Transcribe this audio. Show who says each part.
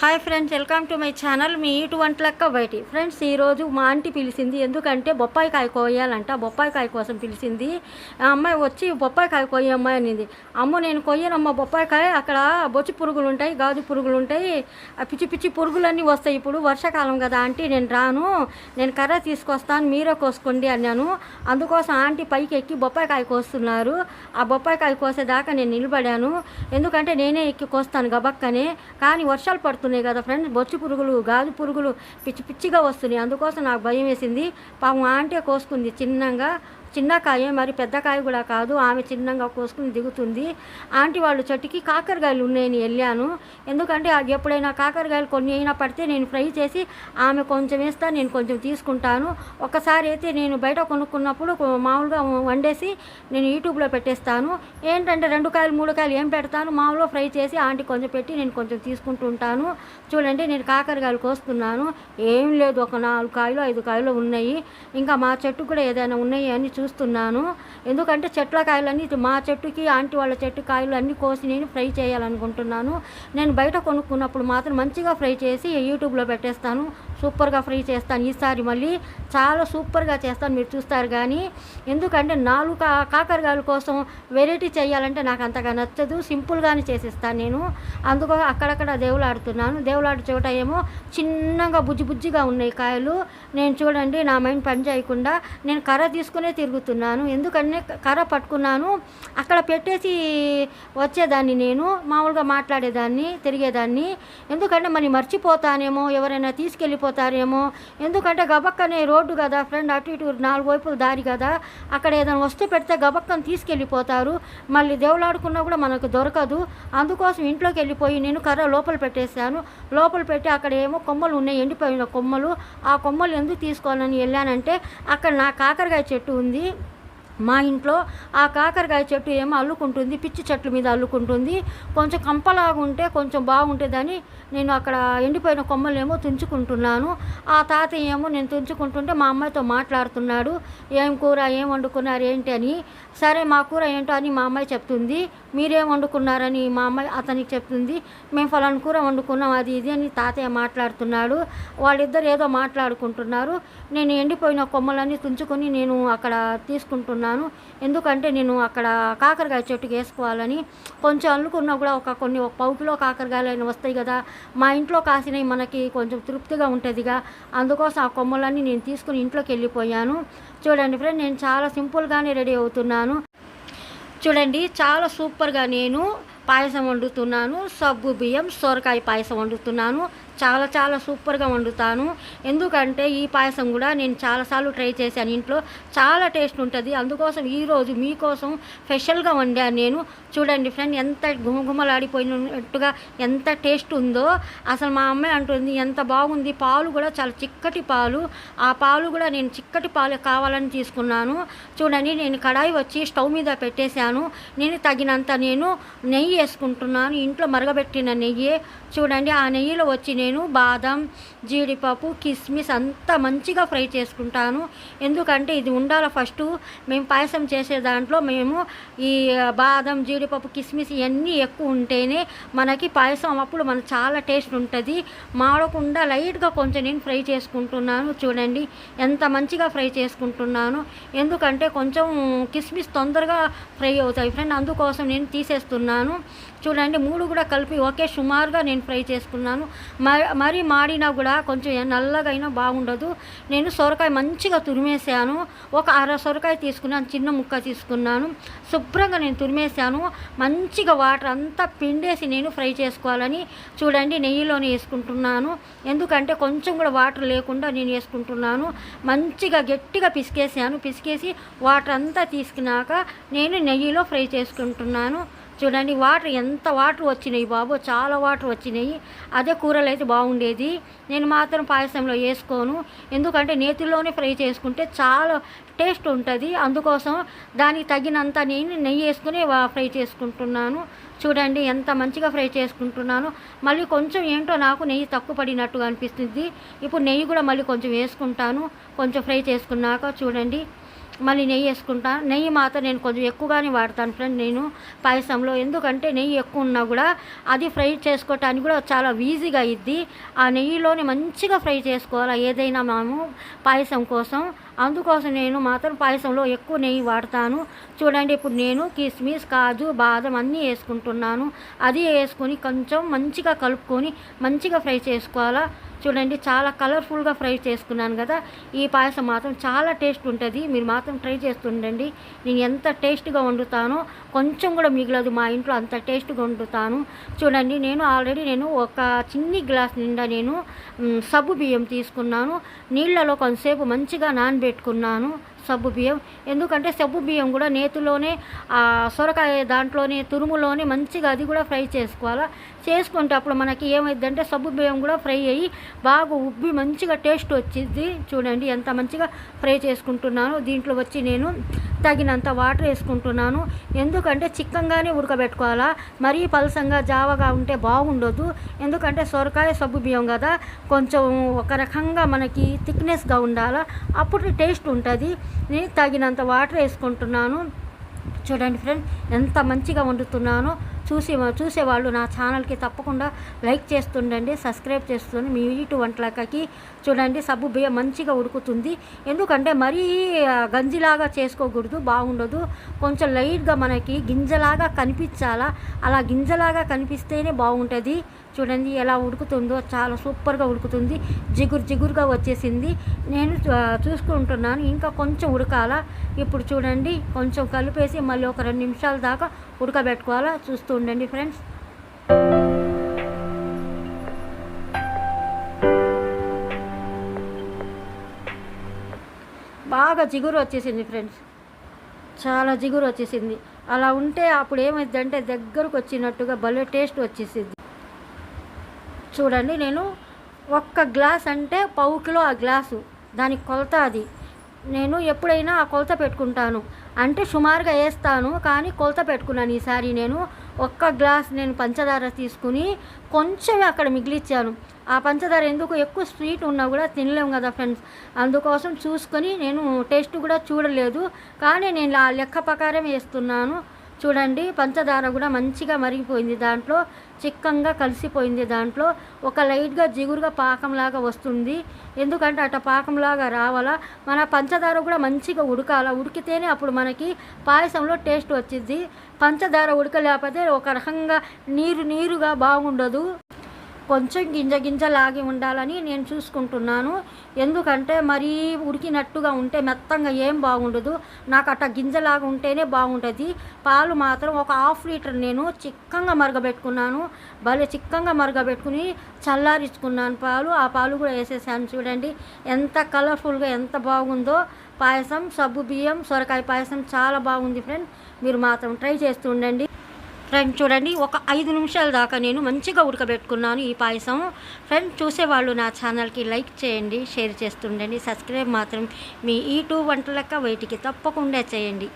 Speaker 1: Hi friends welcome to my channel మీ ఇటు వంటలక్క బయటి. ఫ్రెండ్స్ ఈరోజు మా ఆంటీ పిలిచింది. ఎందుకంటే బొప్పాయి కాయ కోయాలంట. బొప్పాయి కాయ కోసం పిలిచింది. ఆ అమ్మాయి వచ్చి బొప్పాయి కాయ అమ్మాయి అనింది. అమ్మ నేను కొయ్యనమ్మ బొప్పాయి కాయ అక్కడ బొచ్చి పురుగులు ఉంటాయి గాజు పురుగులు ఉంటాయి ఆ పిచ్చి పిచ్చి పురుగులన్నీ వస్తాయి. ఇప్పుడు వర్షాకాలం కదా ఆంటీ నేను రాను. నేను కర్ర తీసుకొస్తాను మీరే కోసుకోండి అన్నాను. అందుకోసం ఆంటీ పైకి ఎక్కి బొప్పాయి కాయ కోస్తున్నారు. ఆ బొప్పాయి కాయ కోసేదాకా నేను నిలబడాను. ఎందుకంటే నేనే ఎక్కి కోస్తాను గబక్కనే. కానీ వర్షాలు పడుతున్నాయి. కదా ఫ్రెండ్స్ బొచ్చు పురుగులు గాజు పురుగులు పిచ్చి పిచ్చిగా వస్తున్నాయి. అందుకోసం నాకు భయం వేసింది. పాపం ఆంటే కోసుకుంది చిన్నగా. చిన్న కాయ మరి పెద్ద కాయ కూడా కాదు. ఆమె చిన్నగా కోసుకుని దిగుతుంది. ఆంటీ వాళ్ళు చెట్టుకి కాకరకాయలు ఉన్నాయని వెళ్ళాను. ఎందుకంటే అది ఎప్పుడైనా కాకరకాయలు కొన్ని అయినా పడితే నేను ఫ్రై చేసి ఆమె కొంచెం వేస్తా నేను కొంచెం తీసుకుంటాను. ఒకసారి అయితే నేను బయట కొనుక్కున్నప్పుడు మామూలుగా వండేసి నేను యూట్యూబ్లో పెట్టేస్తాను. ఏంటంటే రెండు కాయలు మూడు కాయలు ఏం పెడతాను? మామూలుగా ఫ్రై చేసి ఆంటీ కొంచెం పెట్టి నేను కొంచెం తీసుకుంటూ ఉంటాను. చూడండి నేను కాకరకాయలు కోస్తున్నాను. ఏం లేదు ఒక నాలుగు కాయలు ఐదు కాయలు ఉన్నాయి. ఇంకా మా చెట్టు కూడా ఏదైనా ఉన్నాయి అని చూస్తున్నాను. ఎందుకంటే చెట్ల కాయలన్నీ మా చెట్టుకి ఆంటీ వాళ్ళ చెట్టు కాయలు అన్నీ కోసి నేను ఫ్రై చేయాలనుకుంటున్నాను. నేను బయట కొనుక్కున్నప్పుడు మాత్రం మంచిగా ఫ్రై చేసి యూట్యూబ్లో పెట్టేస్తాను. సూపర్గా ఫ్రై చేస్తాను ఈసారి మళ్ళీ. చాలా సూపర్గా చేస్తాను మీరు చూస్తారు కానీ. ఎందుకంటే నాలుగు కా కాకరకాయల కోసం వెరైటీ చేయాలంటే నాకు అంతగా నచ్చదు. సింపుల్గానే చేసిస్తాను నేను. అందుకో అక్కడక్కడ దేవులాడుతున్నాను. దేవులాడు చోట ఏమో చిన్నగా బుజ్జి బుజ్జిగా ఉన్నాయి కాయలు. నేను చూడండి నా మైండ్ పని చేయకుండా నేను కర్ర తీసుకునే తిరుగుతున్నాను. ఎందుకంటే కర్ర పట్టుకున్నాను. అక్కడ పెట్టేసి వచ్చేదాన్ని నేను మామూలుగా మాట్లాడేదాన్ని తిరిగేదాన్ని. ఎందుకంటే మరి మర్చిపోతానేమో ఎవరైనా తీసుకెళ్ళిపో పడిపోతారేమో ఎందుకంటే గబక్కనే రోడ్డు కదా ఫ్రెండ్ అటు ఇటు నాలుగు వైపుల దారి కదా. అక్కడ ఏదైనా వస్తువు పెడితే గబక్కని తీసుకెళ్ళిపోతారు. మళ్ళీ దేవులాడుకున్నా కూడా మనకు దొరకదు. అందుకోసం ఇంట్లోకి వెళ్ళిపోయి నేను కర్ర లోపల పెట్టేశాను. లోపల పెట్టి అక్కడ ఏమో కొమ్మలు ఉన్నాయి ఎండిపోయిన కొమ్మలు. ఆ కొమ్మలు ఎందుకు తీసుకోవాలని వెళ్ళానంటే అక్కడ నా కాకరకాయ చెట్టు ఉంది. మా ఇంట్లో ఆ కాకరకాయ చెట్టు ఏమో అల్లుకుంటుంది పిచ్చి చెట్ల మీద అల్లుకుంటుంది. కొంచెం కంపలాగా ఉంటే కొంచెం బాగుంటుందని నేను అక్కడ ఎండిపోయిన కొమ్మలేమో తుంచుకుంటున్నాను. ఆ తాతయ్య ఏమో నేను తుంచుకుంటుంటే మా అమ్మాయితో మాట్లాడుతున్నాడు. ఏం కూర ఏం వండుకున్నారు ఏంటి అని. సరే మా కూర ఏంటో అని మా అమ్మాయి చెప్తుంది. మీరేం వండుకున్నారని మా అమ్మాయి అతనికి చెప్తుంది. మేము ఫలాని కూర వండుకున్నాం అది ఇది అని తాతయ్య మాట్లాడుతున్నాడు. వాళ్ళిద్దరు ఏదో మాట్లాడుకుంటున్నారు. నేను ఎండిపోయిన కొమ్మలన్నీ తుంచుకొని నేను అక్కడ తీసుకుంటున్నాను. ఎందుకంటే నేను అక్కడ కాకరకాయ చెట్టుకి వేసుకోవాలని కొంచెం అనుకున్నా కూడా ఒక కొన్ని ఒక పావు కిలో కాకరకాయలు అయినా వస్తాయి కదా. మా ఇంట్లో కాసినవి మనకి కొంచెం తృప్తిగా ఉంటుందిగా. అందుకోసం ఆ కొమ్మలన్నీ నేను తీసుకుని ఇంట్లోకి వెళ్ళిపోయాను. చూడండి ఫ్రెండ్ నేను చాలా సింపుల్గానే రెడీ అవుతున్నాను. చూడండి చాలా సూపర్గా నేను పాయసం వండుతున్నాను. సబ్బు బియ్యం సొరకాయ పాయసం వండుతున్నాను. చాలా చాలా సూపర్గా వండుతాను. ఎందుకంటే ఈ పాయసం కూడా నేను చాలాసార్లు ట్రై చేశాను. ఇంట్లో చాలా టేస్ట్ ఉంటుంది. అందుకోసం ఈరోజు మీకోసం స్పెషల్గా వండాను నేను. చూడండి ఫ్రెండ్ ఎంత గుమగుమలాడిపోయినట్టుగా ఎంత టేస్ట్ ఉందో. అసలు మా అమ్మాయి అంటుంది ఎంత బాగుంది. పాలు కూడా చాలా చిక్కటి పాలు. ఆ పాలు కూడా నేను చిక్కటి పాలు కావాలని తీసుకున్నాను. చూడండి నేను కడాయి వచ్చి స్టవ్ మీద పెట్టేశాను. నేను తగినంత నేను నెయ్యి వేసుకుంటున్నాను. ఇంట్లో మరగబెట్టిన నెయ్యి. చూడండి ఆ నెయ్యిలో వచ్చి నేను నేను బాదం జీడిపప్పు కిస్మిస్ అంతా మంచిగా ఫ్రై చేసుకుంటాను. ఎందుకంటే ఇది ఉండాలి ఫస్ట్. మేము పాయసం చేసే దాంట్లో మేము ఈ బాదం జీడిపప్పు కిస్మిస్ ఇవన్నీ ఎక్కువ ఉంటేనే మనకి పాయసం అప్పుడు మనకు చాలా టేస్ట్ ఉంటుంది. మాడకుండా లైట్గా కొంచెం నేను ఫ్రై చేసుకుంటున్నాను. చూడండి ఎంత మంచిగా ఫ్రై చేసుకుంటున్నాను. ఎందుకంటే కొంచెం కిస్మిస్ తొందరగా ఫ్రై అవుతాయి ఫ్రెండ్ అందుకోసం నేను తీసేస్తున్నాను. చూడండి మూడు కూడా కలిపి ఒకే సుమారుగా నేను ఫ్రై చేసుకున్నాను. మ- మరీ మాడినా కూడా కొంచెం నల్లగా అయినా బాగుండదు. నేను సొరకాయ మంచిగా తురిమేసాను ఒక అర సొరకాయ తీసుకున్నాను చిన్న ముక్క తీసుకున్నాను. శుభ్రంగా నేను తురిమేసాను మంచిగా వాటర్ అంతా పిండేసి నేను ఫ్రై చేసుకోవాలని చూడండి నెయ్యిలోనే వేసుకుంటున్నాను. ఎందుకంటే కొంచెం కూడా వాటర్ లేకుండా నేను వేసుకుంటున్నాను. మంచిగా గట్టిగా పిసికేసాను పిసికేసి వాటర్ అంతా తీసుకున్నాక నేను నెయ్యిలో ఫ్రై చేసుకుంటున్నాను. చూడండి వాటర్ ఎంత వాటర్ వచ్చినాయి బాబు చాలా వాటర్ వచ్చినాయి. అదే కూరలు అయితే బాగుండేది. నేను మాత్రం పాయసంలో వేసుకోను. ఎందుకంటే నేతిలోనే ఫ్రై చేసుకుంటే చాలా టేస్ట్ ఉంటుంది. అందుకోసం దానికి తగినంత నేను నెయ్యి వేసుకుని ఫ్రై చేసుకుంటున్నాను. చూడండి ఎంత మంచిగా ఫ్రై చేసుకుంటున్నాను. మళ్ళీ కొంచెం ఏంటో నాకు నెయ్యి తక్కువ పడినట్టుగా అనిపిస్తుంది. ఇప్పుడు నెయ్యి కూడా మళ్ళీ కొంచెం వేసుకుంటాను. కొంచెం ఫ్రై చేసుకున్నాక చూడండి. మళ్ళీ నెయ్యి వేసుకుంటా. నెయ్యి మాత్రం నేను కొంచెం ఎక్కువగానే వాడతాను ఫ్రెండ్ నేను పాయసంలో ఎందుకంటే నెయ్యి ఎక్కువ ఉన్నా కూడా అది ఫ్రై చేసుకోవటానికి కూడా చాలా ఈజీగా అయ్యిద్ది ఆ నెయ్యిలోనే మంచిగా ఫ్రై చేసుకోవాలి ఏదైనా మనము పాయసం కోసం. అందుకోసం నేను మాత్రం పాయసంలో ఎక్కువ నెయ్యి వాడతాను. చూడండి ఇప్పుడు నేను కిస్మిస్ కాజు బాదం అన్నీ వేసుకుంటున్నాను. అది వేసుకొని కొంచెం మంచిగా కలుపుకొని మంచిగా ఫ్రై చేసుకోవాలా? చూడండి చాలా కలర్ఫుల్గా ఫ్రై చేసుకున్నాను కదా. ఈ పాయసం మాత్రం చాలా టేస్ట్ ఉంటుంది. మీరు మాత్రం ట్రై చేస్తుండండి. నేను ఎంత టేస్ట్గా వండుతానో కొంచెం కూడా మిగలదు. మా ఇంట్లో అంత టేస్ట్గా వండుతాను. చూడండి నేను ఆల్రెడీ నేను ఒక చిన్ని గ్లాస్ నిండా నేను సబ్బు బియ్యం తీసుకున్నాను. నీళ్ళలో కొంతసేపు మంచిగా పెట్టుకున్నాను. సబ్బు బియ్యం. ఎందుకంటే సబ్బు బియ్యం కూడా నేతిలోనే ఆ సొరకాయ దాంట్లోనే తురుములోనే మంచిగా అది కూడా ఫ్రై చేసుకోవాలా? చేసుకుంటే అప్పుడు మనకి ఏమైందంటే సబ్బు బియ్యం కూడా ఫ్రై అయ్యి బాగా ఉబ్బి మంచిగా టేస్ట్ వచ్చింది చూడండి ఎంత మంచిగా ఫ్రై చేసుకుంటున్నాను. దీంట్లో వచ్చి నేను తగినంత వాటర్ వేసుకుంటున్నాను. ఎందుకంటే చిక్కంగానే ఉడకబెట్టుకోవాలా? మరీ పలసంగా జావగా ఉంటే బాగుండదు ఎందుకంటే సొరకాయ సబ్బు బియ్యం కదా కొంచెం ఒక రకంగా మనకి థిక్నెస్గా ఉండాలా? అప్పుడు టేస్ట్ ఉంటుంది. నేను తగినంత వాటర్ వేసుకుంటున్నాను. చూడండి ఫ్రెండ్ ఎంత మంచిగా వండుతున్నానో. చూసి చూసేవాళ్ళు నా ఛానల్కి తప్పకుండా లైక్ చేస్తుండండి సబ్స్క్రైబ్ చేస్తుంది మీ ఇటు వంటలకి చూడండి సబ్బు బియ్యం మంచిగా ఉడుకుతుంది. ఎందుకంటే మరీ గంజిలాగా చేసుకోకూడదు బాగుండదు. కొంచెం లైట్గా మనకి గింజలాగా కనిపించాలా? అలా గింజలాగా కనిపిస్తేనే బాగుంటుంది. చూడండి ఎలా ఉడుకుతుందో చాలా సూపర్గా ఉడుకుతుంది. జిగురు జిగురుగా వచ్చేసింది. నేను చూసుకుంటున్నాను. ఇంకా కొంచెం ఉడకాలా? ఇప్పుడు చూడండి కొంచెం కలిపేసి మళ్ళీ ఒక రెండు నిమిషాల దాకా ఉడకబెట్టుకోవాలా? చూస్తూ ఉండండి ఫ్రెండ్స్. బాగా జిగురు వచ్చేసింది ఫ్రెండ్స్. చాలా జిగురు వచ్చేసింది. అలా ఉంటే అప్పుడు ఏమైందంటే దగ్గరకు వచ్చినట్టుగా భలే టేస్ట్ వచ్చేసింది. చూడండి నేను ఒక్క గ్లాస్ అంటే పావు కిలో ఆ గ్లాసు. దానికి కొలత అది. నేను ఎప్పుడైనా ఆ కొలత పెట్టుకుంటాను. అంటే సుమారుగా వేస్తాను కానీ కొలత పెట్టుకున్నాను ఈసారి. నేను ఒక్క గ్లాస్ నేను పంచదార తీసుకుని కొంచెమే అక్కడ మిగిలిచ్చాను. ఆ పంచదార ఎందుకు ఎక్కువ స్వీట్ ఉన్నా కూడా తినలేము కదా ఫ్రెండ్స్. అందుకోసం చూసుకొని నేను టేస్ట్ కూడా చూడలేదు. కానీ నేను ఆ లెక్క ప్రకారం వేస్తున్నాను. చూడండి పంచదార కూడా మంచిగా మరిగిపోయింది దాంట్లో చిక్కంగా కలిసిపోయింది దాంట్లో. ఒక లైట్గా జిగురుగా పాకంలాగా వస్తుంది. ఎందుకంటే అట్ట పాకంలాగా రావాలా? మన పంచదార కూడా మంచిగా ఉడకాల? ఉడికితేనే అప్పుడు మనకి పాయసంలో టేస్ట్ వచ్చింది పంచదార ఉడకలేకపోతే ఒక రకంగా నీరు నీరుగా బాగుండదు. కొంచెం గింజ గింజ లాగి ఉండాలని నేను చూసుకుంటున్నాను. ఎందుకంటే మరీ ఉడికినట్టుగా ఉంటే మెత్తంగా ఏం బాగుండదు. నాకు అట్ట గింజలాగా ఉంటేనే బాగుంటుంది పాలు మాత్రం ఒక హాఫ్ లీటర్ నేను చిక్కంగా మరగబెట్టుకున్నాను. భలే చిక్కంగా మరగబెట్టుకుని చల్లారించుకున్నాను పాలు. ఆ పాలు కూడా వేసేసాను చూడండి. ఎంత కలర్ఫుల్గా ఎంత బాగుందో. పాయసం సబ్బు బియ్యం సొరకాయ పాయసం చాలా బాగుంది ఫ్రెండ్. మీరు మాత్రం ట్రై చేస్తూ ఉండండి. ఫ్రెండ్ చూడండి ఒక ఐదు నిమిషాల దాకా నేను మంచిగా ఉడకబెట్టుకున్నాను ఈ పాయసం. ఫ్రెండ్ చూసేవాళ్ళు నా ఛానల్కి లైక్ చేయండి షేర్ చేస్తుండండి సబ్స్క్రైబ్ మాత్రం మీ ఈ టూ వంటలక్క వెయిట్కి తప్పకుండా చేయండి.